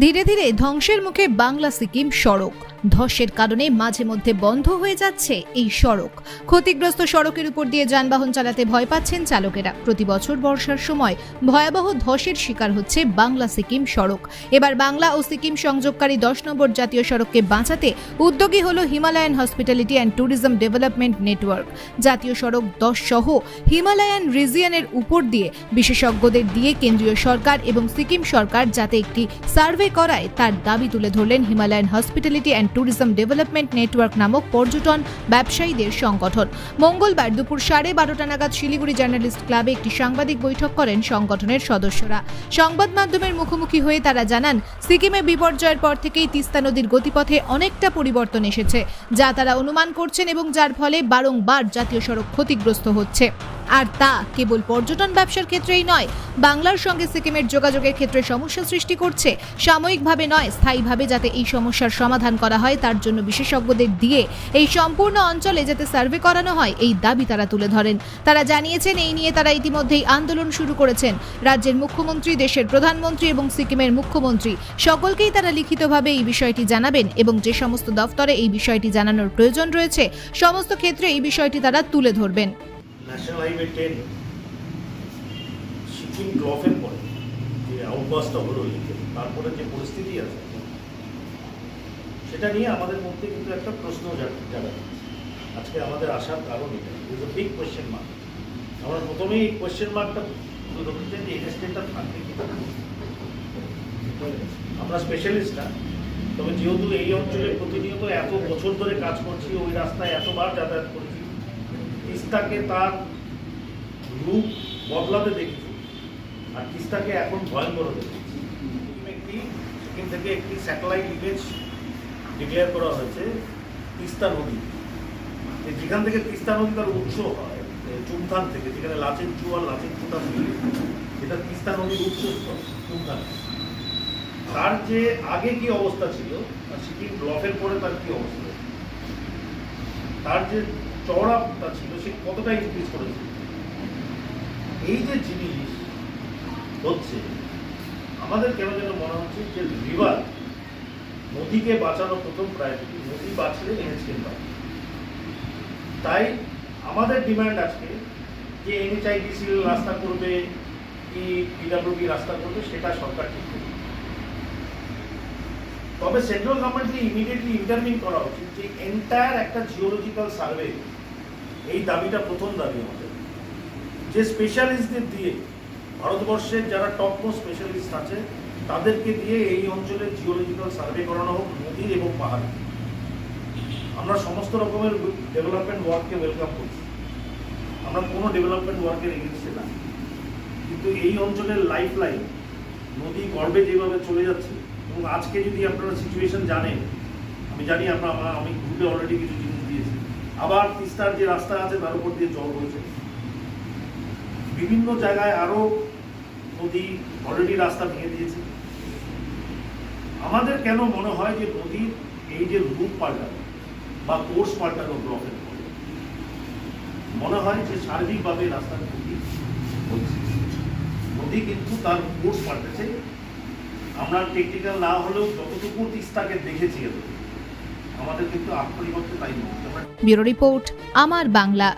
ধীরে ধীরে ধ্বংসের মুখে বাংলা সিকিম সড়ক। ধসের কারণে মাঝে মধ্যে বন্ধ হয়ে যাচ্ছে এই সড়ক। ক্ষতিগ্রস্ত সড়কের উপর দিয়ে যানবাহন চালাতে ভয় পাচ্ছেন চালকেরা। প্রতি বছর বর্ষার সময় ভয়াবহ ধসের শিকার হচ্ছে বাংলা সিকিম সড়ক। এবার বাংলা ও সিকিম সংযোগকারী দশ নম্বর জাতীয় সড়ককে বাঁচাতে উদ্যোগী হল Himalayan hospitality and tourism development network. জাতীয় সড়ক দশ সহ হিমালয়ান রিজিয়নের উপর দিয়ে বিশেষজ্ঞদের দিয়ে কেন্দ্রীয় সরকার এবং সিকিম সরকার যাতে একটি সার্ভে করায় তার দাবি তুলে ধরলেন Himalayan hospitality and tourism development network নামক পর্যটন ব্যবসায়ীদের সংগঠন। মঙ্গলবার দুপুর সাড়ে বারোটা নাগাদ শিলিগুড়ি জার্নালিস্ট ক্লাবে একটি সাংবাদিক বৈঠক করেন সংগঠনের সদস্যরা। সংবাদ মাধ্যমের মুখোমুখি হয়ে তারা জানান, সিকিমে বিপর্যয়ের পর থেকেই তিস্তা নদীর গতিপথে অনেকটা পরিবর্তন এসেছে, যা তারা অনুমান করছেন এবং যার ফলে বারংবার জাতীয় সড়ক ক্ষতিগ্রস্ত হচ্ছে। আর তা কেবল পর্যটন ব্যবসার ক্ষেত্রেই নয়, বাংলার সঙ্গে সিকিমের যোগাযোগের ক্ষেত্রে সমস্যা সৃষ্টি করছে। সাময়িকভাবে নয়, স্থায়ীভাবে যাতে এই সমস্যার সমাধান করা হয়, তার জন্য বিশেষজ্ঞদের দিয়ে এই সম্পূর্ণ অঞ্চলে যাতে সার্ভে করানো হয়, এই দাবি তারা তুলে ধরেন। তারা জানিয়েছেন, এই নিয়ে তারা ইতিমধ্যেই আন্দোলন শুরু করেছেন। রাজ্যের মুখ্যমন্ত্রী, দেশের প্রধানমন্ত্রী এবং সিকিমের মুখ্যমন্ত্রী, সকলকেই তারা লিখিতভাবে এই বিষয়টি জানাবেন এবং যে সমস্ত দফতরে এই বিষয়টি জানানোর প্রয়োজন রয়েছে, সমস্ত ক্ষেত্রে এই বিষয়টি তারা তুলে ধরবেন। ন্যাশনাল হাইওয়ে টেন সিকিম ড্রপের পরে, যে আউটবাসটা হলো তারপরে যে পরিস্থিতি আছে, সেটা নিয়ে আমাদের মধ্যে কিন্তু একটা প্রশ্ন দিচ্ছে। আজকে আমাদের আসার কারণ এটা ইজ বিগ কোয়েশ্চেন মার্ক আমরা প্রথমেই এই কোয়েশ্চেন মার্কটা রেখেছেন যে এনএসটেনটা থাকবে কি আমরা স্পেশালিস্ট না, তবে যেহেতু এই অঞ্চলে প্রতিনিয়ত এত বছর ধরে কাজ করছি, ওই রাস্তায় এতবার যাতায়াত করেছি তিস্তাকে তার রূপ বদলাতে দেখেছি আর তিস্তাকে এখন ভয়ঙ্কর দেখেছি। একটি সেখান থেকে একটি স্যাটেলাইট ইমেজ ডিক্লেয়ার করা হয়েছে, তিস্তা নদী। যেখান থেকে তিস্তা নদী তার উৎস হয় চুমথান থেকে, যেখানে লাচেন চু আর লাচেন চুটা মিলে যেটা তিস্তা নদীর উৎসস্থল চুমথান। তার যে আগে কি অবস্থা ছিল, আর সিকিম ব্লকের পরে তার কি অবস্থা? তার যে চওড়াটা ছিল, সে কতটা ইনক্রিজ করেছে? এই যে জিনিস হচ্ছে, আমাদের কেন যেন মনে হচ্ছে যে রিভার নদীকে বাঁচানো প্রথম প্রায়োরিটি নদী বাঁচলে এনএচকেন বাঁচবে। তাই আমাদের ডিমান্ড আজকে যে এনএচআইডিসি রাস্তা করবে, কি পিডাব্লিউডি রাস্তা করবে, সেটা সরকার ঠিক করবে। তবে সেন্ট্রাল গভর্নমেন্টকে ইমিডিয়েটলি ইন্টারভিউ করা উচিত, যে এন্টায়ার একটা জিওলজিক্যাল সার্ভে এই দাবিটা প্রথম দাবি আমাদের। যে স্পেশালিস্টদের দিয়ে ভারতবর্ষের যারা টপ মোস্ট স্পেশালিস্ট আছে, তাদেরকে দিয়ে এই অঞ্চলের জিওলজিক্যাল সার্ভে করানো হোক নদীর এবং পাহাড়। আমরা সমস্ত রকমের ডেভেলপমেন্ট ওয়ার্ককে ওয়েলকাম করছি। আমরা কোনো ডেভেলপমেন্ট ওয়ার্কের এগেনস্টে না। কিন্তু এই অঞ্চলের লাইফ লাইন নদী, গর্বে যেভাবে চলে যাচ্ছে, এবং আজকে যদি আপনারা সিচুয়েশন জানেন, আমি জানি আমরা- আমি গ্রুপে অলরেডি কিছু জিনিস আবার তিস্তার যে রাস্তা আছে তার উপর দিয়ে জল বইছে। বিভিন্ন জায়গায় আরও নদী অলরেডি রাস্তা ভেঙে দিয়েছে। আমাদের কেন মনে হয় যে নদীর এই যে রূপ পাল্টানো বা কোর্স পাল্টানো ব্লকের পরে মনে হয় যে সার্বিকভাবে রাস্তার ক্ষতি হচ্ছে। নদী কিন্তু তার কোর্স পাল্টেছে। আমরা টেকনিক্যাল না হলেও যতটুকু তিস্তাকে দেখেছি এতদিন, আমাদের কিন্তু আত্মনিবদ্ধ তাই ব্যুরো রিপোর্ট আমার Bangla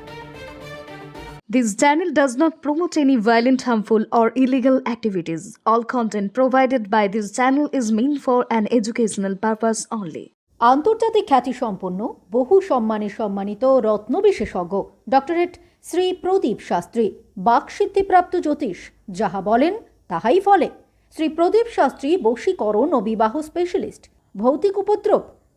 This channel does not promote any violent, harmful, or illegal activities. All content provided by this channel is meant for an educational purpose only. আন্তর্জাতিক খ্যাতিসম্পন্ন বহু সম্মানে সম্মানিত রত্ন বিশেষজ্ঞ ডক্টরেট শ্রী প্রদীপ শাস্ত্রী বাকসিদ্ধিপ্রাপ্ত জ্যোতিষ যাহা বলেন তাহাই ফলে শ্রী প্রদীপ শাস্ত্রী বশীকরণ ও বিবাহ স্পেশালিস্ট ভৌতিক উপদ্রব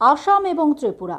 আসাম এবং ত্রিপুরা।